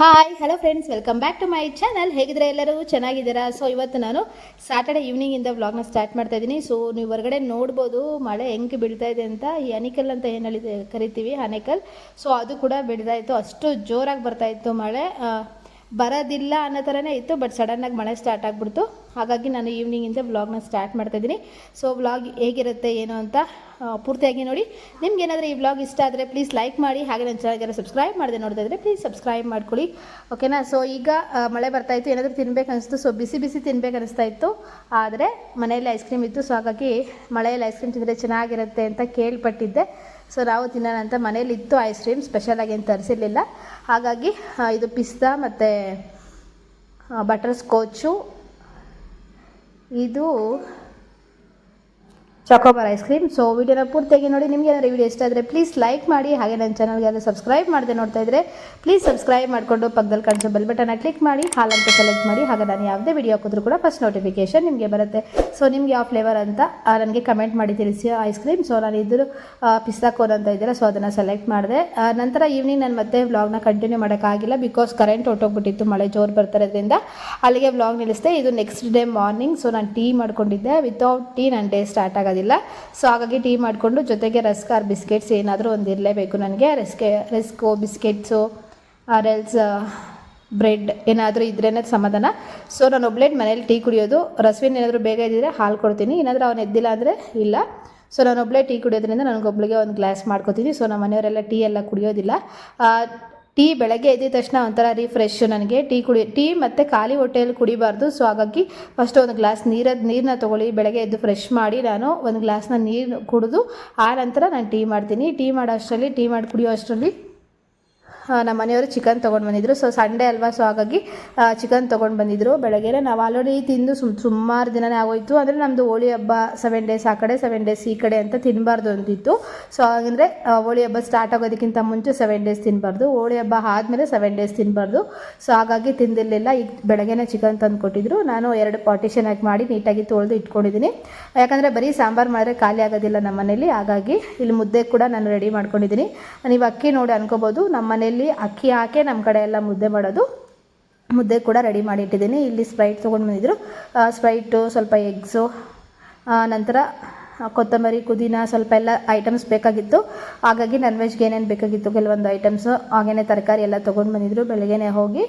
Hi hello friends welcome back to my channel ಹೇಗಿದ್ರೆ ಎಲ್ಲರೂ? ಚೆನ್ನಾಗಿದ್ದೀರಾ? So ಇವತ್ತು ನಾನು ಸ್ಯಾಟರ್ಡೆ ಈವ್ನಿಂಗಿಂದ ವ್ಲಾಗ್ನ ಸ್ಟಾರ್ಟ್ ಮಾಡ್ತಾ ಇದ್ದೀನಿ. ಸೊ ನೀವು ಹೊರಗಡೆ ನೋಡ್ಬೋದು, ಮಳೆ ಹೆಂಗೆ ಬೀಳ್ತಾ ಇದೆ ಅಂತ. ಈ ಅನಿಕಲ್ ಅಂತ ಏನು ಹೇಳಿದೆ ಕರಿತೀವಿ ಅನೇಕಲ್ ಸೊ ಅದು ಕೂಡ ಬೀಳ್ತಾ ಇತ್ತು ಅಷ್ಟು ಜೋರಾಗಿ ಬರ್ತಾ ಇತ್ತು ಮಳೆ. ಬರೋದಿಲ್ಲ ಅನ್ನೋ ಥರನೇ ಇತ್ತು ಬಟ್ ಸಡನ್ನಾಗಿ ಮಳೆ ಸ್ಟಾರ್ಟ್ ಆಗಿಬಿಡ್ತು. ಹಾಗಾಗಿ ನಾನು ಈವ್ನಿಂಗಿಂದ ವ್ಲಾಗ್ನ ಸ್ಟಾರ್ಟ್ ಮಾಡ್ತಾಯಿದ್ದೀನಿ ಸೊ ವ್ಲಾಗ್ ಹೇಗಿರುತ್ತೆ, ಏನು ಅಂತ ಪೂರ್ತಿಯಾಗಿ ನೋಡಿ. ನಿಮ್ಗೆ ಏನಾದರೂ ಈ ವ್ಲಾಗ್ ಇಷ್ಟ ಆದರೆ ಪ್ಲೀಸ್ ಲೈಕ್ ಮಾಡಿ, ಹಾಗೆ ನನ್ನ ಚಾನಲ್ಗೆ ಸಬ್ಸ್ಕ್ರೈಬ್ ಮಾಡಿದೆ ನೋಡ್ತಾ ಇದ್ದರೆ ಪ್ಲೀಸ್ ಸಬ್ಸ್ಕ್ರೈಬ್ ಮಾಡ್ಕೊಳ್ಳಿ. ಓಕೆನಾ ಸೊ ಈಗ ಮಳೆ ಬರ್ತಾ ಇತ್ತು, ಏನಾದರೂ ತಿನ್ಬೇಕು ಅನಿಸ್ತು. ಸೊ ಬಿಸಿ ಬಿಸಿ ತಿನ್ಬೇಕು ಅನಿಸ್ತಾ ಇತ್ತು. ಆದರೆ ಮನೆಯಲ್ಲಿ ಐಸ್ ಕ್ರೀಮ್ ಇತ್ತು ಸೊ ಹಾಗಾಗಿ ಮಳೆಯಲ್ಲಿ ಐಸ್ ಕ್ರೀಮ್ ತಿಂದರೆ ಚೆನ್ನಾಗಿರುತ್ತೆ ಅಂತ ಕೇಳ್ಪಟ್ಟಿದ್ದೆ. ಸೊ ನಾವು ತಿನ್ನೋಣ ಅಂತ ಮನೇಲಿ ಇತ್ತು ಐಸ್ ಕ್ರೀಮ್ ಸ್ಪೆಷಲಾಗಿ ಏನು ತರಿಸಿರ್ಲಿಲ್ಲ. ಹಾಗಾಗಿ ಇದು ಪಿಸ್ತಾ ಮತ್ತು ಬಟರ್ ಸ್ಕೋಚು ಇದು ಚಾಕೋಬಾರ್ ಐಸ್ ಕ್ರೀಮ್ ಸೊ ವಿಡಿಯೋನ ಪೂರ್ತಿಯಾಗಿ ನೋಡಿ, ನಿಮಗೆ ಏನಾದ್ರು ವಿಡಿಯೋ ಇಷ್ಟ ಆದರೆ ಪ್ಲೀಸ್ ಲೈಕ್ ಮಾಡಿ, ಹಾಗೆ ನನ್ನ ಚಾನಲ್ಗೆ ಯಾರು ಸಬ್ಸ್ಕ್ರೈಬ್ ಮಾಡದೆ ನೋಡ್ತಾ ಇದ್ದರೆ ಪ್ಲೀಸ್ ಸಬ್ಸ್ಕ್ರೈಬ್ ಮಾಡಿಕೊಂಡು ಪಕ್ಕದಲ್ಲಿ ಕಾಣಿಸೋ ಬೆಲ್ ಬಟನ್ನ ಕ್ಲಿಕ್ ಮಾಡಿ ಹಾಲಂತ ಸೆಲೆಕ್ಟ್ ಮಾಡಿ, ಹಾಗೆ ನಾನು ಯಾವುದೇ ವಿಡಿಯೋ ಹಾಕಿದ್ರು ಕೂಡ ಫಸ್ಟ್ ನೋಟಿಫಿಕೇಶನ್ ನಿಮಗೆ ಬರುತ್ತೆ. ಸೊ ನಿಮಗೆ ಯಾವ ಫ್ಲೇವರ್ ಅಂತ ನನಗೆ ಕಮೆಂಟ್ ಮಾಡಿ ತಿಳಿಸಿ ಐಸ್ ಕ್ರೀಮ್ ಸೊ ನಾನು ಇದ್ರು ಪಿಸ್ತಾ ಕೋನ್ ಅಂತ ಇದ್ದೀರಾ ಸೊ ಅದನ್ನು ಸೆಲೆಕ್ಟ್ ಮಾಡಿದೆ. ನಂತರ ಈವ್ನಿಂಗ್ ನಾನು ಮತ್ತೆ ವ್ಲಾಗ್ನ ಕಂಟಿನ್ಯೂ ಮಾಡೋಕ್ಕಾಗಿಲ್ಲ ಬಿಕಾಸ್ ಕರೆಂಟ್ ಹೊಟ್ಟೋಗ್ಬಿಟ್ಟಿತ್ತು ಮಳೆ ಜೋರು ಬರ್ತಾರೋದ್ರಿಂದ. ಅಲ್ಲಿಗೆ ವ್ಲಾಗ್ ನಿಲ್ಲಿಸಿದೆ, ಇದು ನೆಕ್ಸ್ಟ್ ಡೇ ಮಾರ್ನಿಂಗ್ ಸೊ ನಾನು ಟೀ ಮಾಡ್ಕೊಂಡಿದ್ದೆ. ವಿತೌಟ್ ಟೀ ನನ್ನ ಡೇ ಸ್ಟಾರ್ಟ್ ಆಗೋದಿಲ್ಲ ಸೊ ಹಾಗಾಗಿ ಟೀ ಮಾಡಿಕೊಂಡು ಜೊತೆಗೆ ರಸ್ಕ್ ಆರ್ ಬಿಸ್ಕೆಟ್ಸ್ ಏನಾದರೂ ಒಂದು ಇರಲೇಬೇಕು ನನಗೆ. ರೆಸ್ಕೆ, ರಸ್ಕು ಬಿಸ್ಕೆಟ್ಸು ಎಲ್ಸ್ ಬ್ರೆಡ್ ಏನಾದರೂ ಇದ್ರೇ ಸಮಾಧಾನ. ಸೊ ನಾನು ಒಬ್ಲೇಟ್ ಮನೇಲಿ ಟೀ ಕುಡಿಯೋದು. ರಸ್ವಿನ್ ಏನಾದರೂ ಬೇಗ ಇದ್ದಿದ್ರೆ ಹಾಲು ಕೊಡ್ತೀನಿ. ಏನಾದರೂ ಅವ್ನು ಎದ್ದಿಲ್ಲ ಅಂದರೆ ಇಲ್ಲ. ಸೊ ನಾನು ಒಬ್ಬಳೇ ಟೀ ಕುಡಿಯೋದ್ರಿಂದ ನನಗೊಬ್ಳಿಗೆ ಒಂದು ಗ್ಲಾಸ್ ಮಾಡ್ಕೊತೀನಿ. ಸೊ ನಮ್ಮ ಮನೆಯವರೆಲ್ಲ ಟೀ ಎಲ್ಲ ಕುಡಿಯೋದಿಲ್ಲ. ಟೀ ಬೆಳಗ್ಗೆ ಎದ್ದ ತಕ್ಷಣ ಒಂಥರ ರಿಫ್ರೆಶ್ ನನಗೆ. ಟೀ ಕುಡಿ, ಟೀ ಮತ್ತು ಖಾಲಿ ಹೊಟ್ಟೆಯಲ್ಲಿ ಕುಡಿಬಾರ್ದು. ಸೊ ಹಾಗಾಗಿ ಫಸ್ಟ್ ಒಂದು ಗ್ಲಾಸ್ ನೀರದ ನೀರನ್ನ ತೊಗೊಳ್ಳಿ. ಬೆಳಗ್ಗೆ ಎದ್ದು ಫ್ರೆಶ್ ಮಾಡಿ ನಾನು ಒಂದು ಗ್ಲಾಸ್ನ ನೀರು ಕುಡಿದು, ಆ ನಂತರ ನಾನು ಟೀ ಮಾಡ್ತೀನಿ. ಟೀ ಮಾಡೋ ಅಷ್ಟರಲ್ಲಿ, ಟೀ ಮಾಡಿ ಕುಡಿಯೋ ಅಷ್ಟರಲ್ಲಿ ನಮ್ಮ ಮನೆಯವರು ಚಿಕನ್ ತೊಗೊಂಡು ಬಂದಿದ್ರು. ಸೊ ಸಂಡೇ ಅಲ್ವಾ? ಸೊ ಹಾಗಾಗಿ ಚಿಕನ್ ತೊಗೊಂಡು ಬಂದಿದ್ರು. ಬೆಳಗ್ಗೆ ನಾವು ಆಲ್ರೆಡಿ ತಿಂದು ಸುಮ್, ಸುಮಾರು ದಿನನೇ ಆಗೋಯ್ತು. ಅಂದರೆ ನಮ್ಮದು ಹೋಳಿ ಹಬ್ಬ ಸೆವೆನ್ ಡೇಸ್ ಆ ಕಡೆ ಸೆವೆನ್ ಡೇಸ್ ಈ ಕಡೆ ಅಂತ ತಿನ್ನಬಾರ್ದು ಅಂತಿತ್ತು. ಸೊ ಹಾಗಂದರೆ ಹೋಳಿ ಹಬ್ಬ ಸ್ಟಾರ್ಟ್ ಆಗೋದಕ್ಕಿಂತ ಮುಂಚೆ ಸೆವೆನ್ ಡೇಸ್ ತಿನ್ನಬಾರ್ದು ಹೋಳಿ ಹಬ್ಬ ಆದಮೇಲೆ ಸೆವೆನ್ ಡೇಸ್ ತಿನ್ನಬಾರ್ದು ಸೊ ಹಾಗಾಗಿ ತಿಂದಿರಲಿಲ್ಲ. ಈಗ ಬೆಳಗ್ಗೆನೇ ಚಿಕನ್ ತಂದು ಕೊಟ್ಟಿದ್ರು. ನಾನು ಎರಡು ಪಾರ್ಟಿಷನ್ ಆಗಿ ಮಾಡಿ ನೀಟಾಗಿ ತೊಳೆದು ಇಟ್ಕೊಂಡಿದ್ದೀನಿ ಯಾಕಂದರೆ ಬರೀ ಸಾಂಬಾರು ಮಾಡಿದ್ರೆ ಖಾಲಿ ಆಗೋದಿಲ್ಲ ನಮ್ಮ ಮನೇಲಿ ಹಾಗಾಗಿ, ಇಲ್ಲಿ ಮುದ್ದೆ ಕೂಡ ನಾನು ರೆಡಿ ಮಾಡ್ಕೊಂಡಿದ್ದೀನಿ ನೀವು ಅಕ್ಕಿ ನೋಡಿ ಅನ್ಕೋಬೋದು. ನಮ್ಮ ಮನೇಲಿ ಅಕ್ಕಿ ಹಾಕಿ ನಮ್ಮ ಕಡೆ ಎಲ್ಲ ಮುದ್ದೆ ಮಾಡೋದು. ಮುದ್ದೆ ಕೂಡ ರೆಡಿ ಮಾಡಿ ಇಟ್ಟಿದ್ದೀನಿ. ಇಲ್ಲಿ ಸ್ಪ್ರೈಟ್ ತೊಗೊಂಡು ಬಂದಿದ್ರು. ಸ್ಪ್ರೈಟು ಸ್ವಲ್ಪ ಎಗ್ಸು ನಂತರ ಕೊತ್ತಂಬರಿ, ಪುದೀನ ಸ್ವಲ್ಪ ಎಲ್ಲ ಐಟಮ್ಸ್ ಬೇಕಾಗಿತ್ತು. ಹಾಗಾಗಿ ನಾನ್ ವೆಜ್ಗೆ ಏನೇನು ಬೇಕಾಗಿತ್ತು? ಕೆಲವೊಂದು ಐಟಮ್ಸು ಹಾಗೇನೆ ತರಕಾರಿ ಎಲ್ಲ ತೊಗೊಂಡು ಬಂದಿದ್ರು. ಬೆಳಗ್ಗೆನೇ ಹೋಗಿ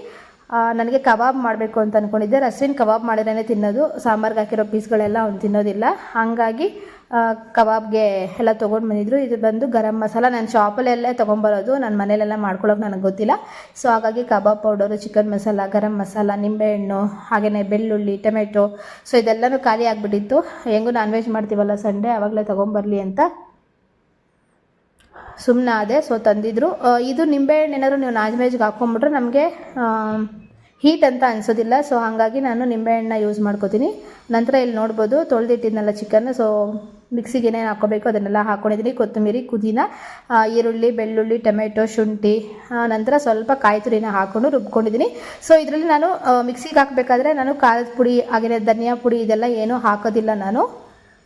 ನನಗೆ ಕಬಾಬ್ ಮಾಡಬೇಕು ಅಂತ ಅಂದ್ಕೊಂಡಿದ್ದೆ ರಸ್ವಿನ್ ಕಬಾಬ್ ಮಾಡಿದ್ರೇ ತಿನ್ನೋದು. ಸಾಂಬಾರ್ಗೆ ಹಾಕಿರೋ ಪೀಸ್ಗಳೆಲ್ಲ ಅವ್ನು ತಿನ್ನೋದಿಲ್ಲ. ಹಾಗಾಗಿ ಕಬಾಬ್ಗೆ ಎಲ್ಲ ತೊಗೊಂಡು ಬಂದಿದ್ರು. ಇದು ಬಂದು ಗರಂ ಮಸಾಲ. ನಾನು ಶಾಪಲ್ಲೆಲ್ಲೇ ತೊಗೊಂಬರೋದು. ನನ್ನ ಮನೇಲೆಲ್ಲ ಮಾಡ್ಕೊಳ್ಳೋಕೆ ನನಗೆ ಗೊತ್ತಿಲ್ಲ. ಸೊ ಹಾಗಾಗಿ kebab powder, chicken masala, garam masala, ನಿಂಬೆಹಣ್ಣು ಹಾಗೆಯೇ ಬೆಳ್ಳುಳ್ಳಿ, ಟೊಮೆಟೊ. ಸೊ ಇದೆಲ್ಲನೂ ಖಾಲಿ ಆಗಿಬಿಟ್ಟಿತ್ತು. ಹೆಂಗೂ ನಾನ್ ವೆಜ್ ಮಾಡ್ತೀವಲ್ಲ ಸಂಡೇ ಆವಾಗಲೇ ತೊಗೊಂಬರಲಿ ಅಂತ. ಸುಮ್ಮನೆ ಅದೇ ಸೊ ತಂದಿದ್ರು. ಇದು ನಿಂಬೆಹಣ್ಣು ಏನಾದ್ರು ನೀವು ನಾನ್ ವೆಜ್ಗೆ ಹಾಕ್ಕೊಂಬಿಟ್ರೆ ನಮಗೆ ಹೀಟ್ ಅಂತ ಅನಿಸೋದಿಲ್ಲ. ಸೊ ಹಾಗಾಗಿ ನಾನು ನಿಂಬೆಹಣ್ಣನ್ನ ಯೂಸ್ ಮಾಡ್ಕೋತೀನಿ. ನಂತರ ಇಲ್ಲಿ ನೋಡ್ಬೋದು ತೊಳೆದಿಟ್ಟಿದ್ನಲ್ಲ ಚಿಕನ್ ಸೊ ಮಿಕ್ಸಿಗೆ ಏನೇನು ಹಾಕೋಬೇಕು ಅದನ್ನೆಲ್ಲ ಹಾಕ್ಕೊಂಡಿದ್ದೀನಿ ಕೊತ್ತಂಬರಿ ಕುದಿನ ಈರುಳ್ಳಿ, ಬೆಳ್ಳುಳ್ಳಿ, ಟೊಮೆಟೊ, ಶುಂಠಿ ನಂತರ ಸ್ವಲ್ಪ ಕಾಯಿ ತುರಿನ ಹಾಕ್ಕೊಂಡು ರುಬ್ಕೊಂಡಿದ್ದೀನಿ ಸೊ ಇದರಲ್ಲಿ ನಾನು ಮಿಕ್ಸಿಗೆ ಹಾಕಬೇಕಾದ್ರೆ ನಾನು ಖಾರದ ಪುಡಿ ಹಾಗೆಯೇ ಧನಿಯಾ ಪುಡಿ ಇದೆಲ್ಲ ಏನೂ ಹಾಕೋದಿಲ್ಲ ನಾನು.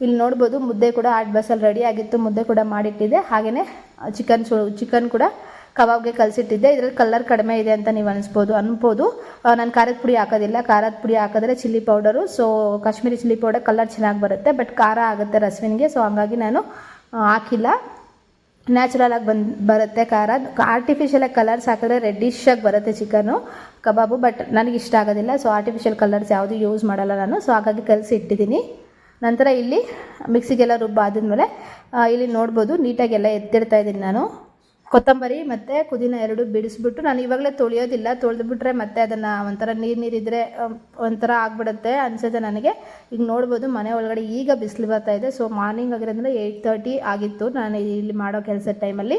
ಇಲ್ಲಿ ನೋಡ್ಬೋದು ಮುದ್ದೆ ಕೂಡ ಆಟ್ ಬಸ್ಸಲ್ಲಿ ರೆಡಿ ಆಗಿತ್ತು. ಮುದ್ದೆ ಕೂಡ ಮಾಡಿಟ್ಟಿದೆ ಹಾಗೆಯೇ ಚಿಕನ್ ಚಿಕನ್ ಕೂಡ ಕಬಾಬ್ಗೆ ಕಲಸಿಟ್ಟಿದ್ದೆ. ಇದರಲ್ಲಿ ಕಲರ್ ಕಡಿಮೆ ಇದೆ ಅಂತ ನೀವು ಅನಿಸ್ಬೋದು ಅನ್ಬೋದು. ನಾನು ಖಾರದ ಪುಡಿ ಹಾಕೋದಿಲ್ಲ. ಖಾರದ ಪುಡಿ ಹಾಕಿದ್ರೆ chilli powder so Kashmiri chilli powder colour ಚೆನ್ನಾಗಿ ಬರುತ್ತೆ. ಬಟ್ ಖಾರ ಆಗುತ್ತೆ ರಸ್ವಿನಿಗೆ ಸೊ ಹಂಗಾಗಿ ನಾನು ಹಾಕಿಲ್ಲ. ನ್ಯಾಚುರಲ್ ಆಗಿ ಬಂದು, ಬರುತ್ತೆ ಖಾರ. ಆರ್ಟಿಫಿಷಿಯಲಾಗಿ ಕಲರ್ಸ್ ಹಾಕಿದ್ರೆ ರೆಡ್ಡಿಶ್ ಆಗಿ ಬರುತ್ತೆ ಚಿಕನು ಕಬಾಬು ಬಟ್ ನನಗೆ ಇಷ್ಟ ಆಗೋದಿಲ್ಲ. ಸೊ ಆರ್ಟಿಫಿಷಿಯಲ್ ಕಲರ್ಸ್ ಯಾವುದು ಯೂಸ್ ಮಾಡಲ್ಲ ನಾನು. ಸೊ ಹಾಗಾಗಿ ಕಲಸಿ ಇಟ್ಟಿದ್ದೀನಿ ನಂತರ ಇಲ್ಲಿ ಮಿಕ್ಸಿಗೆಲ್ಲ ರುಬ್ಬಾದ್ಮೇಲೆ ಇಲ್ಲಿ ನೋಡ್ಬೋದು ನೀಟಾಗೆಲ್ಲ ಎತ್ತಿಡ್ತಾ ಇದ್ದೀನಿ ನಾನು. ಕೊತ್ತಂಬರಿ ಮತ್ತು ಪುದೀನ ಎರಡು ಬಿಡಿಸ್ಬಿಟ್ಟು ನಾನು ಇವಾಗಲೇ ತೊಳೆಯೋದಿಲ್ಲ, ತೊಳೆದ್ಬಿಟ್ರೆ ಮತ್ತೆ ಅದನ್ನು ಒಂಥರ ನೀರು ನೀರಿದ್ರೆ ಒಂಥರ ಆಗ್ಬಿಡುತ್ತೆ ಅನಿಸುತ್ತೆ ನನಗೆ. ಈಗ ನೋಡ್ಬೋದು ಮನೆ ಒಳಗಡೆ ಈಗ ಬಿಸಿಲು ಬರ್ತಾ ಇದೆ. ಸೊ ಮಾರ್ನಿಂಗ್ ಆಗಿರೋದ್ರಿಂದ ಏಯ್ಟ್ ತರ್ಟಿ ಆಗಿತ್ತು ನಾನು ಇಲ್ಲಿ ಮಾಡೋ ಕೆಲಸದ ಟೈಮಲ್ಲಿ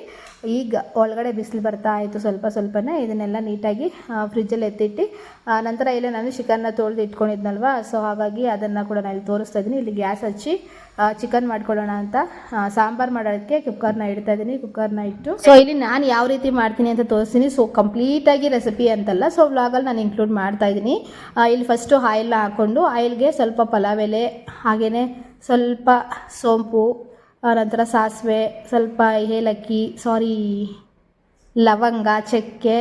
ಈಗ ಒಳಗಡೆ ಬಿಸಿಲು ಬರ್ತಾ ಇತ್ತು ಸ್ವಲ್ಪ ಸ್ವಲ್ಪನೇ. ಇದನ್ನೆಲ್ಲ ನೀಟಾಗಿ ಫ್ರಿಜ್ಜಲ್ಲಿ ಎತ್ತಿಟ್ಟು ನಂತರ ಇಲ್ಲೇ ನಾನು ಚಿಕನ್ನ ತೊಳೆದು ಇಟ್ಕೊಂಡಿದ್ನಲ್ವ? ಸೊ ಹಾಗಾಗಿ ಅದನ್ನು ಕೂಡ ನಾನು ಇಲ್ಲಿ ತೋರಿಸ್ತಾ ಇದ್ದೀನಿ ಇಲ್ಲಿ ಗ್ಯಾಸ್ ಹಚ್ಚಿ ಚಿಕನ್ ಮಾಡ್ಕೊಳ್ಳೋಣ ಅಂತ. ಸಾಂಬಾರು ಮಾಡೋದಕ್ಕೆ ಕುಕ್ಕರ್ನ ಇಡ್ತಾ ಇದ್ದೀನಿ ಕುಕ್ಕರ್ನ ಇಟ್ಟು ಸೊ ಇಲ್ಲಿ ನಾನು ಯಾವ ರೀತಿ ಮಾಡ್ತೀನಿ ಅಂತ ತೋರಿಸ್ತೀನಿ. ಸೊ ಕಂಪ್ಲೀಟಾಗಿ ರೆಸಿಪಿ ಅಂತಲ್ಲ ಸೊ ವ್ಲಾಗಲ್ಲಿ ನಾನು ಇನ್ಕ್ಲೂಡ್ ಮಾಡ್ತಾ ಇದ್ದೀನಿ. ಇಲ್ಲಿ ಫಸ್ಟು ಆಯಿಲ್ನ ಹಾಕ್ಕೊಂಡು ಆಯಿಲ್ಗೆ ಸ್ವಲ್ಪ ಪಲಾವ್ ಎಲೆ ಹಾಗೆಯೇ ಸ್ವಲ್ಪ ಸೋಂಪು ನಂತರ ಸಾಸಿವೆ, ಸ್ವಲ್ಪ ಏಲಕ್ಕಿ ಸಾರಿ ಲವಂಗ, ಚಕ್ಕೆ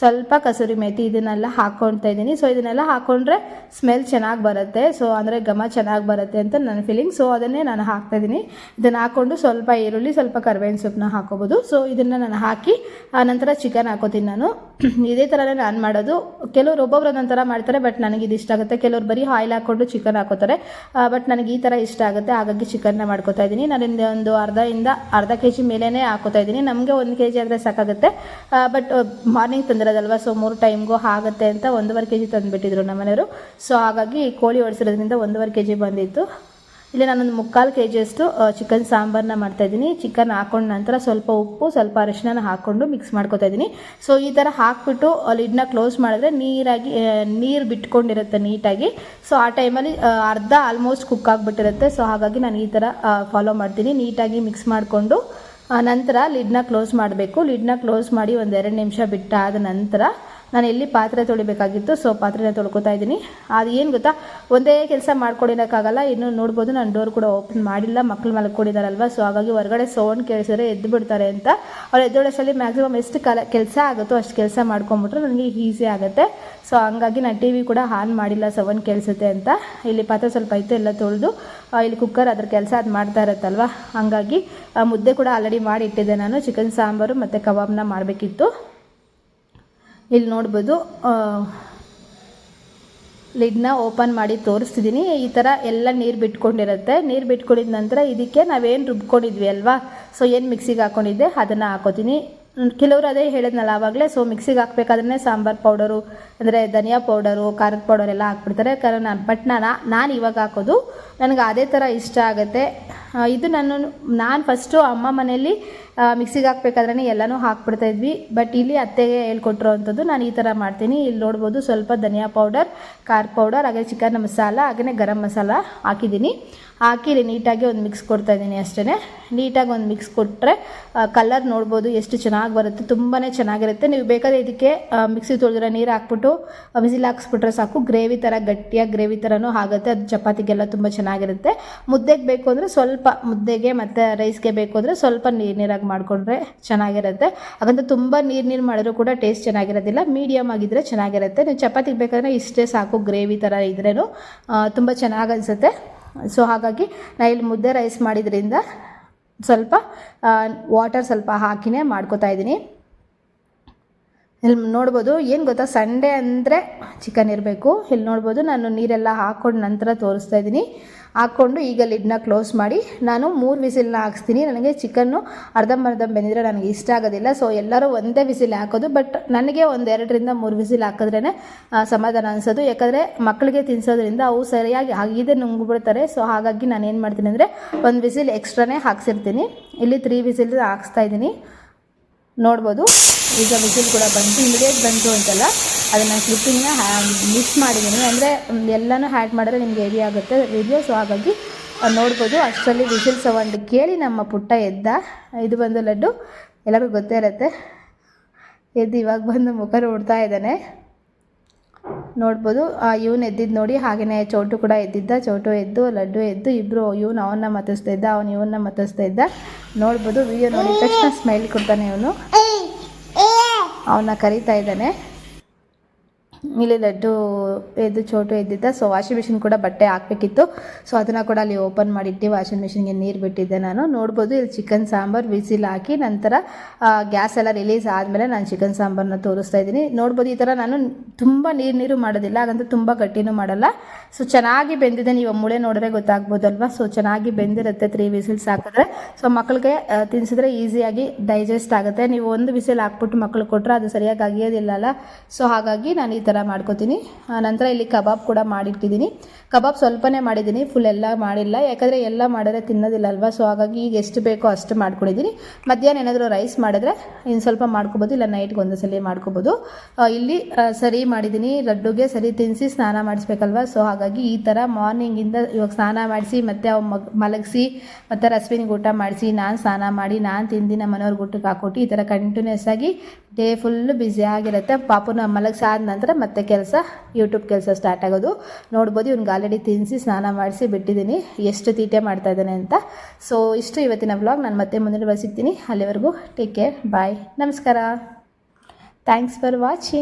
ಸ್ವಲ್ಪ ಕಸೂರಿ ಮೇಥಿ ಇದನ್ನೆಲ್ಲ ಹಾಕ್ಕೊಳ್ತಾ ಇದ್ದೀನಿ. ಸೊ ಇದನ್ನೆಲ್ಲ ಹಾಕ್ಕೊಂಡ್ರೆ ಸ್ಮೆಲ್ ಚೆನ್ನಾಗಿ ಬರುತ್ತೆ. ಸೊ ಅಂದರೆ ಘಮ ಚೆನ್ನಾಗಿ ಬರುತ್ತೆ ಅಂತ ನನ್ನ ಫೀಲಿಂಗ್ ಸೊ ಅದನ್ನೇ ನಾನು ಹಾಕ್ತಾ ಇದ್ದೀನಿ. ಇದನ್ನು ಹಾಕ್ಕೊಂಡು ಸ್ವಲ್ಪ ಈರುಳ್ಳಿ, ಸ್ವಲ್ಪ ಕರ್ಬೇವಿನ ಸೊಪ್ಪನ್ನ ಹಾಕೋಬೋದು. ಸೊ ಇದನ್ನು ನಾನು ಹಾಕಿ, ಆ ನಂತರ ಚಿಕನ್ ಹಾಕೋತೀನಿ ನಾನು. ಇದೇ ಥರನೇ ನಾನು ಮಾಡೋದು. ಕೆಲವರು ಒಬ್ಬೊಬ್ರು ಒಂದೊಂದು ಥರ ಮಾಡ್ತಾರೆ ಬಟ್ ನನಗೆ ಇದು ಇಷ್ಟ ಆಗುತ್ತೆ. ಕೆಲವ್ರು ಬರೀ ಆಯಿಲ್ ಹಾಕ್ಕೊಂಡು ಚಿಕನ್ ಹಾಕೋತಾರೆ. ಬಟ್ ನನಗೆ ಈ ಥರ ಇಷ್ಟ ಆಗುತ್ತೆ. ಹಾಗಾಗಿ ಚಿಕನ್ನ ಮಾಡ್ಕೋತಾ ಇದ್ದೀನಿ. ನಾನು ಒಂದು ಅರ್ಧದಿಂದ ಅರ್ಧ ಕೆ ಜಿ ಮೇಲೇ ಹಾಕೋತಾ ಇದ್ದೀನಿ. ನಮಗೆ ಒಂದು ಕೆ ಜಿ ಆದರೆ ಸಾಕಾಗುತ್ತೆ. But morning ತಂದಿರೋದಲ್ವ? ಸೊ ಮೂರು ಟೈಮ್ಗೂ ಆಗುತ್ತೆ ಅಂತ ಒಂದೂವರೆ ಕೆ ಜಿ ತಂದುಬಿಟ್ಟಿದ್ರು ನಮ್ಮನೆಯವರು. ಸೊ ಹಾಗಾಗಿ ಕೋಳಿ ಓಡಿಸಿರೋದ್ರಿಂದ ಒಂದೂವರೆ ಕೆ ಜಿ ಬಂದಿತ್ತು. ಇಲ್ಲಿ ನಾನೊಂದು ಮುಕ್ಕಾಲು ಕೆ ಜಿಯಷ್ಟು ಚಿಕನ್ ಸಾಂಬಾರನ್ನ ಮಾಡ್ತಾಯಿದ್ದೀನಿ ಚಿಕನ್ ಹಾಕೊಂಡ ನಂತರ ಸ್ವಲ್ಪ ಉಪ್ಪು, ಸ್ವಲ್ಪ ಅರಿಶಿನ ಹಾಕ್ಕೊಂಡು ಮಿಕ್ಸ್ ಮಾಡ್ಕೊತಾ ಇದ್ದೀನಿ. ಸೊ ಈ ಥರ ಹಾಕ್ಬಿಟ್ಟು ಲಿಡ್ನ ಕ್ಲೋಸ್ ಮಾಡಿದ್ರೆ ನೀರಾಗಿ ನೀರು ಬಿಟ್ಕೊಂಡಿರುತ್ತೆ ನೀಟಾಗಿ. ಸೊ ಆ ಟೈಮಲ್ಲಿ ಅರ್ಧ ಆಲ್ಮೋಸ್ಟ್ ಕುಕ್ ಆಗಿಬಿಟ್ಟಿರುತ್ತೆ. ಸೊ ಹಾಗಾಗಿ ನಾನು ಈ ಥರ ಫಾಲೋ ಮಾಡ್ತೀನಿ. ನೀಟಾಗಿ ಮಿಕ್ಸ್ ಮಾಡಿಕೊಂಡು ನಂತರ ಲಿಡ್ನ ಕ್ಲೋಸ್ ಮಾಡಬೇಕು. ಲಿಡ್ನ ಕ್ಲೋಸ್ ಮಾಡಿ ಒಂದು ಎರಡು ನಿಮಿಷ ಬಿಟ್ಟಾದ ನಂತರ ನಾನು ಎಲ್ಲಿ ಪಾತ್ರೆ ತೊಳಿಬೇಕಾಗಿತ್ತು ಸೊ ಪಾತ್ರೆನ ತೊಳ್ಕೊತಾ ಇದ್ದೀನಿ. ಅದು ಏನು ಗೊತ್ತಾ? ಒಂದೇ ಕೆಲಸ ಮಾಡ್ಕೊಡಿರೋಕ್ಕಾಗಲ್ಲ, ಇನ್ನು ನೋಡ್ಬೋದು ನಾನು ಡೋರ್ ಕೂಡ ಓಪನ್ ಮಾಡಿಲ್ಲ ಮಕ್ಕಳು ಮಲ್ಕೊಂಡಿದ್ದಾರಲ್ವ ಸೊ ಹಾಗಾಗಿ ಹೊರಗಡೆ ಸೌಂಡ್ ಕೇಳಿಸಿದ್ರೆ ಎದ್ದು ಬಿಡ್ತಾರೆ ಅಂತ. ಅವ್ರು ಎದ್ದೋಳಷ್ಟಲ್ಲಿ ಮ್ಯಾಕ್ಸಿಮಮ್ ಎಷ್ಟು ಕಲ ಕೆಲಸ ಆಗುತ್ತೋ ಅಷ್ಟು ಕೆಲಸ ಮಾಡ್ಕೊಂಬಿಟ್ರೆ ನನಗೆ ಈಸಿ ಆಗುತ್ತೆ. ಸೊ ಹಂಗಾಗಿ ನಾನು ಟಿ ವಿ ಕೂಡ ಆನ್ ಮಾಡಿಲ್ಲ ಸೌಂಡ್ ಕೇಳಿಸುತ್ತೆ ಅಂತ. ಇಲ್ಲಿ ಪಾತ್ರೆ ಸ್ವಲ್ಪ ಇತ್ತು, ಎಲ್ಲ ತೊಳೆದು ಇಲ್ಲಿ ಕುಕ್ಕರ್ ಅದ್ರ ಕೆಲಸ ಅದು ಮಾಡ್ತಾ ಇರುತ್ತಲ್ವ? ಹಂಗಾಗಿ ಮುದ್ದೆ ಕೂಡ ಆಲ್ರೆಡಿ ಮಾಡಿ ಇಟ್ಟಿದ್ದೆ ನಾನು. ಚಿಕನ್ ಸಾಂಬಾರು ಮತ್ತು ಕಬಾಬ್ನ ಮಾಡಬೇಕಿತ್ತು. ಇಲ್ಲಿ ನೋಡ್ಬೋದು ಲಿಡ್ನ ಓಪನ್ ಮಾಡಿ ತೋರಿಸ್ತಿದ್ದೀನಿ ಈ ಥರ ಎಲ್ಲ ನೀರು ಬಿಟ್ಕೊಂಡಿರುತ್ತೆ. ನೀರು ಬಿಟ್ಕೊಂಡಿದ ನಂತರ ಇದಕ್ಕೆ ನಾವೇನು ರುಬ್ಕೊಂಡಿದ್ವಿ ಅಲ್ವಾ? ಸೊ ಏನು ಮಿಕ್ಸಿಗೆ ಹಾಕ್ಕೊಂಡಿದ್ದೆ ಅದನ್ನು ಹಾಕೋತೀನಿ. ಕೆಲವರು ಅದೇ ಹೇಳಿದ್ನಲ್ಲ ಆವಾಗಲೇ ಸೊ ಮಿಕ್ಸಿಗೆ ಹಾಕ್ಬೇಕಾದ್ರೆ ಸಾಂಬಾರು ಪೌಡರು, ಅಂದರೆ ಧನಿಯಾ ಪೌಡರು, ಖಾರದ ಪೌಡರ್ ಎಲ್ಲ ಹಾಕ್ಬಿಡ್ತಾರೆ. ಕಾರಣ ನಾನು ಬಟ್ ನಾನು ನಾನು ಇವಾಗ ಹಾಕೋದು. ನನಗೆ ಅದೇ ಥರ ಇಷ್ಟ ಆಗುತ್ತೆ. ಇದು ನಾನು ನಾನು ಫಸ್ಟು ಅಮ್ಮ ಮನೆಯಲ್ಲಿ ಮಿಕ್ಸಿಗೆ ಹಾಕ್ಬೇಕಾದ್ರೆ ಎಲ್ಲನೂ ಹಾಕ್ಬಿಡ್ತಾ ಇದ್ವಿ. ಬಟ್ ಇಲ್ಲಿ ಅತ್ತೆಗೆ ಹೇಳ್ಕೊಟ್ರು ಅಂಥದ್ದು ನಾನು ಈ ಥರ ಮಾಡ್ತೀನಿ. ಇಲ್ಲಿ ನೋಡ್ಬೋದು ಸ್ವಲ್ಪ ಧನಿಯಾ ಪೌಡರ್ ಖಾರ ಪೌಡರ್ ಹಾಗೆ ಚಿಕನ್ ಮಸಾಲ ಹಾಗೆಯೇ ಗರಂ ಮಸಾಲ ಹಾಕಿದ್ದೀನಿ. ಹಾಕಿ ಇಲ್ಲಿ ನೀಟಾಗಿ ಒಂದು ಮಿಕ್ಸ್ ಕೊಡ್ತಾ ಇದ್ದೀನಿ ಅಷ್ಟೇ ನೀಟಾಗಿ ಒಂದು ಮಿಕ್ಸ್ ಕೊಟ್ಟರೆ ಕಲರ್ ನೋಡ್ಬೋದು ಎಷ್ಟು ಚೆನ್ನಾಗಿ ಬರುತ್ತೆ. ತುಂಬಾ ಚೆನ್ನಾಗಿರುತ್ತೆ. ನೀವು ಬೇಕಾದ್ರೆ ಇದಕ್ಕೆ ಮಿಕ್ಸಿ ತೊಳೆದ್ರೆ ನೀರು ಹಾಕ್ಬಿಟ್ಟು ಬಿಸಿಲು ಹಾಕ್ಸ್ಬಿಟ್ರೆ ಸಾಕು. ಗ್ರೇವಿ ಥರ ಗಟ್ಟಿಯಾಗಿ ಗ್ರೇವಿ ಥರನೂ ಆಗುತ್ತೆ. ಅದು ಚಪಾತಿಗೆಲ್ಲ ತುಂಬ ಚೆನ್ನಾಗಿರುತ್ತೆ. ಮುದ್ದೆಗೆ ಬೇಕು ಅಂದರೆ ಸ್ವಲ್ಪ ಮುದ್ದೆಗೆ ಮತ್ತು ರೈಸ್ಗೆ ಬೇಕು ಅಂದರೆ ಸ್ವಲ್ಪ ನೀರು ಮಾಡಿಕೊಂಡ್ರೆ ಚೆನ್ನಾಗಿರುತ್ತೆ. ಹಾಗಂತ ತುಂಬ ನೀರು ನೀರು ಮಾಡಿದ್ರು ಕೂಡ ಟೇಸ್ಟ್ ಚೆನ್ನಾಗಿರೋದಿಲ್ಲ. ಮೀಡಿಯಮ್ ಆಗಿದ್ದರೆ ಚೆನ್ನಾಗಿರುತ್ತೆ. ನೀವು ಚಪಾತಿಗೆ ಬೇಕಾದ್ರೆ ಇಷ್ಟೇ ಸಾಕು ಗ್ರೇವಿ ಥರ ಇದ್ರೇನು ತುಂಬ ಚೆನ್ನಾಗಿ ಅನಿಸುತ್ತೆ. ಸೊ ಹಾಗಾಗಿ ನಾ ಇಲ್ಲಿ ಮುದ್ದೆ ರೈಸ್ ಮಾಡಿದ್ರಿಂದ ಸ್ವಲ್ಪ ವಾಟರ್ ಸ್ವಲ್ಪ ಹಾಕಿನೇ ಮಾಡ್ಕೋತಾ ಇದ್ದೀನಿ. ಇಲ್ಲಿ ನೋಡ್ಬೋದು, ಏನು ಗೊತ್ತಾ? ಸಂಡೇ ಅಂದರೆ ಚಿಕನ್ ಇರಬೇಕು. ಇಲ್ಲಿ ನೋಡ್ಬೋದು, ನಾನು ನೀರೆಲ್ಲ ಹಾಕ್ಕೊಂಡು ನಂತರ ತೋರಿಸ್ತಾ ಇದ್ದೀನಿ. ಹಾಕ್ಕೊಂಡು ಈಗ ಲಿಡ್ನ ಕ್ಲೋಸ್ ಮಾಡಿ, ನಾನು ಮೂರು ವಿಸಿಲ್ನ ಹಾಕ್ಸ್ತೀನಿ. ನನಗೆ ಚಿಕನ್ನು ಅರ್ಧಂಬರ್ಧ ಬೆಂದಿದ್ರೆ ನನಗೆ ಇಷ್ಟ ಆಗೋದಿಲ್ಲ. ಸೊ ಎಲ್ಲರೂ ಒಂದೇ ವಿಸಿಲ್ ಹಾಕೋದು, ಬಟ್ ನನಗೆ ಒಂದು ಎರಡರಿಂದ ಮೂರು ವಿಸಿಲ್ ಹಾಕಿದ್ರೇ ಸಮಾಧಾನ ಅನಿಸೋದು. ಯಾಕಂದರೆ ಮಕ್ಕಳಿಗೆ ತಿನ್ಸೋದ್ರಿಂದ ಅವು ಸರಿಯಾಗಿ ಆಗಿದೆ ನುಂಗ್ಬಿಡ್ತಾರೆ. ಸೊ ಹಾಗಾಗಿ ನಾನು ಏನು ಮಾಡ್ತೀನಿ ಅಂದರೆ ಒಂದು ವಿಸಿಲ್ ಎಕ್ಸ್ಟ್ರಾನೇ ಹಾಕ್ಸಿರ್ತೀನಿ. ಇಲ್ಲಿ ತ್ರೀ ವಿಸಿಲ್ ಹಾಕ್ಸ್ತಾ ಇದ್ದೀನಿ. ನೋಡ್ಬೋದು. ಈಗ ವಿಸಿಲ್ ಕೂಡ ಬಂತು ಇಮಿಡಿಯೇಟ್ ಬಂತು ಅಂತಲ್ಲ. ಅದನ್ನು ಕ್ಲಿಪ್ಪಿಂಗ್ನ ಮಿಸ್ ಮಾಡಿದ್ದೀನಿ. ಅಂದರೆ ಎಲ್ಲನೂ ಹ್ಯಾಡ್ ಮಾಡಿದ್ರೆ ನಿಮಗೆ ಹೆವಿ ಆಗುತ್ತೆ. ವಿಡಿಯೋ ಸೊ ಹಾಗಾಗಿ ನೋಡ್ಬೋದು. ಅಷ್ಟರಲ್ಲಿ ವಿಸಿಲ್ ಸೌಂಡ್ ಕೇಳಿ ನಮ್ಮ ಪುಟ್ಟ ಎದ್ದ. ಇದು ಬಂದು ಲಡ್ಡು. ಎಲ್ಲರಿಗೂ ಗೊತ್ತೇ ಇರುತ್ತೆ. ಎದ್ದು ಇವಾಗ ಬಂದು ಮುಖ ನೋಡ್ತಾ ಇದ್ದಾನೆ. ನೋಡ್ಬೋದು. ಇವನು ಎದ್ದಿದ್ದು ನೋಡಿ ಹಾಗೆಯೇ ಚೋಟು ಕೂಡ ಎದ್ದಿದ್ದ. ಚೋಟು ಎದ್ದು, ಲಡ್ಡು ಎದ್ದು ಇಬ್ಬರು ಇವನು ಅವನ್ನ ಮತ್ತಿಸ್ತಾ ಇದ್ದ ಅವನು ಇವನ್ನ ಮತ್ತಿಸ್ತಾ ಇದ್ದ ನೋಡ್ಬೋದು ವಿಡಿಯೋ ನೋಡಿದ ತಕ್ಷಣ ಸ್ಮೈಲ್ ಕೊಡ್ತಾನೆ ಇವನು. ಅವನ್ನ ಕರಿತಾ ಇದ್ದಾನೆ. ಇಲ್ಲಿ ಲಡ್ಡು ಎದ್ದು ಚೋಟು ಎದ್ದಿದ್ದ. ಸೊ ವಾಷಿಂಗ್ ಮಿಷಿನ್ ಕೂಡ ಬಟ್ಟೆ ಹಾಕಬೇಕಿತ್ತು. ಸೊ ಅದನ್ನು ಕೂಡ ಅಲ್ಲಿ ಓಪನ್ ಮಾಡಿಟ್ಟು ವಾಷಿಂಗ್ ಮಿಷಿನ್ಗೆ ನೀರು ಬಿಟ್ಟಿದ್ದೆ ನಾನು. ನೋಡ್ಬೋದು, ಇಲ್ಲಿ ಚಿಕನ್ ಸಾಂಬಾರು ವಿಸಿಲ್ ಹಾಕಿ ನಂತರ ಗ್ಯಾಸ್ ಎಲ್ಲ ರಿಲೀಸ್ ಆದಮೇಲೆ ನಾನು ಚಿಕನ್ ಸಾಂಬಾರನ್ನ ತೋರಿಸ್ತಾ ಇದ್ದೀನಿ. ನೋಡ್ಬೋದು, ಈ ಥರ ನಾನು ತುಂಬ ನೀರು ನೀರು ಮಾಡೋದಿಲ್ಲ. ಹಾಗಂತ ತುಂಬ ಗಟ್ಟಿನೂ ಮಾಡಲ್ಲ. ಸೊ ಚೆನ್ನಾಗಿ ಬೆಂದಿದೆ. ನೀವು ಮೂಳೆ ನೋಡಿದ್ರೆ ಗೊತ್ತಾಗ್ಬೋದಲ್ವಾ? ಸೊ ಚೆನ್ನಾಗಿ ಬೆಂದಿರುತ್ತೆ. ತ್ರೀ ವಿಸಿಲ್ಸ್ ಹಾಕಿದ್ರೆ. ಸೊ ಮಕ್ಕಳಿಗೆ ತಿನ್ಸಿದ್ರೆ ಈಸಿಯಾಗಿ ಡೈಜೆಸ್ಟ್ ಆಗುತ್ತೆ. ನೀವು ಒಂದು ವಿಸಿಲ್ ಹಾಕ್ಬಿಟ್ಟು ಮಕ್ಕಳು ಕೊಟ್ಟರೆ ಅದು ಸರಿಯಾಗಿ ಅಗಿಯೋದಿಲ್ಲಲ್ಲ ಸೊ ಹಾಗಾಗಿ ನಾನು ಈ ಥರ ಮಾಡ್ಕೋತೀನಿ. ನಂತರ ಇಲ್ಲಿ ಕಬಾಬ್ ಕೂಡ ಮಾಡಿಟ್ಟಿದ್ದೀನಿ. ಕಬಾಬ್ ಸ್ವಲ್ಪನೇ ಮಾಡಿದ್ದೀನಿ ಫುಲ್ ಎಲ್ಲ ಮಾಡಿಲ್ಲ. ಯಾಕಂದರೆ ಎಲ್ಲ ಮಾಡಿದ್ರೆ ತಿನ್ನೋದಿಲ್ಲ ಅಲ್ವಾ? ಸೊ ಹಾಗಾಗಿ ಈಗ ಎಷ್ಟು ಬೇಕೋ ಅಷ್ಟು ಮಾಡ್ಕೊಂಡಿದ್ದೀನಿ. ಮಧ್ಯಾಹ್ನ ಏನಾದರೂ ರೈಸ್ ಮಾಡಿದ್ರೆ ಇನ್ನು ಸ್ವಲ್ಪ ಮಾಡ್ಕೋಬೋದು, ಇಲ್ಲ ನೈಟ್ಗೆ ಒಂದು ಸಲ ಮಾಡ್ಕೋಬೋದು. ಇಲ್ಲಿ ಸರಿ ಮಾಡಿದ್ದೀನಿ. ಲಡ್ಡುಗೆ ಸರಿ ತಿನ್ನಿಸಿ ಸ್ನಾನ ಮಾಡಿಸ್ಬೇಕಲ್ವಾ? ಸೊ ಹಾಗಾಗಿ ಈ ಥರ ಮಾರ್ನಿಂಗಿಂದ ಇವಾಗ ಸ್ನಾನ ಮಾಡಿಸಿ, ಮತ್ತು ಅವು ಮಲಗಿಸಿ, ಮತ್ತು ರಸ್ವಿನಿಗೆ ಊಟ ಮಾಡಿಸಿ, ನಾನು ಸ್ನಾನ ಮಾಡಿ, ನಾನು ತಿಂದು ನಮ್ಮ ಮನೆಯವ್ರಿಗೆ ಊಟಕ್ಕೆ ಹಾಕೊಟ್ಟು ಈ ಥರ ಕಂಟಿನ್ಯೂಸ್ ಆಗಿ ಡೇ ಫುಲ್ಲು ಬ್ಯುಸಿ ಆಗಿರುತ್ತೆ. ಪಾಪುನ ಮಲಗಿಸಾದ ನಂತರ ಮತ್ತೆ ಕೆಲಸ ಯೂಟ್ಯೂಬ್ ಕೆಲಸ ಸ್ಟಾರ್ಟ್ ಆಗೋದು. ನೋಡ್ಬೋದು ಇವ್ನಿಗೆ ಆಲ್ರೆಡಿ ತಿನ್ನಿಸಿ ಸ್ನಾನ ಮಾಡಿಸಿ ಬಿಟ್ಟಿದ್ದೀನಿ. ಎಷ್ಟು ತೀಟೆ ಮಾಡ್ತಾ ಇದ್ದಾನೆ ಅಂತ. ಸೊ ಇಷ್ಟು ಇವತ್ತಿನ ವ್ಲಾಗ್ ನಾನು ಮತ್ತೆ ಮುಂದಿನ ಸಿಗ್ತೀನಿ. ಅಲ್ಲಿವರೆಗೂ ಟೇಕ್ ಕೇರ್ ಬಾಯ್ ನಮಸ್ಕಾರ. Thanks for watching